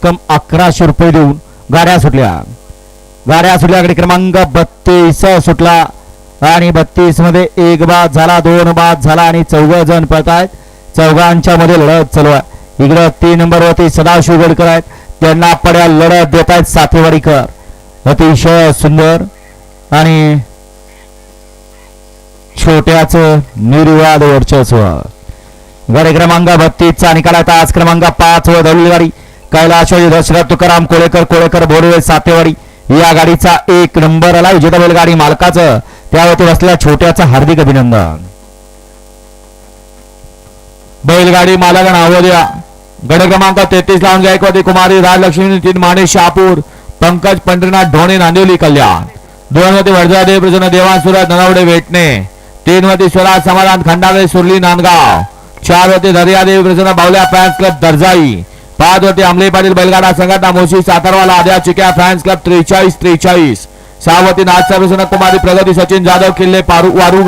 रक्कम अकराशे रुपये देऊन गाड्या सुटल्या. गाड्या सुटल्या गाडी क्रमांक बत्तीस सुटला. आणि बत्तीसमध्ये एक बाद झाला दोन बाद झाला आणि चौघ जण पळत आहेत चौघांच्या मध्ये लढत चालू आहे. इकडं तीन नंबर वरती सदाशिव गडकर आहेत. त्यांना पड्या लढत देत आहेत सातेवाडीकर. अतिशय सुंदर आणि छोट्याच निर्वाद वर्चस्व. गाडी क्रमांक बत्तीसचा निकाल आहे. तास क्रमांक पाच व दौली गाडी कैलाशवाडी दशरथ तुकाराम कोळेकर कोळेकर बोरवे सातेवाडी. या गाडीचा एक नंबर आला. विजेता बैलगाडी मालकाचं. त्यावरती बसलेल्या छोट्याचं हार्दिक अभिनंदन. बैलगाडी मालक नाव द्या. गड क्रमांक तेहतीस लावून जायकवादी कुमारी राजलक्ष्मी नितीन माने शहापूर पंकज पंढरीनाथ ढोणे नांदिवली कल्याण. दोन मध्ये वर्धादेव प्रसन्न देवान सुरत ननावडे भेटणे तीन मध्ये स्वराज समाधान खंडागळे सुरली नांदगाव. चार वरती दर्यादेवी प्रसन्न बावल्या फॅन्स क्लब दर्जाई. पाच होते अमले पाटील बैलगाडा संघटना मोशी सातारवाला आद्या चिक्या फॅन्स क्लब त्रेचाळीस त्रेचाळीस. सहा वरती नाथसा कुमारी प्रगती सचिन जाधव किल्ले पारू वारू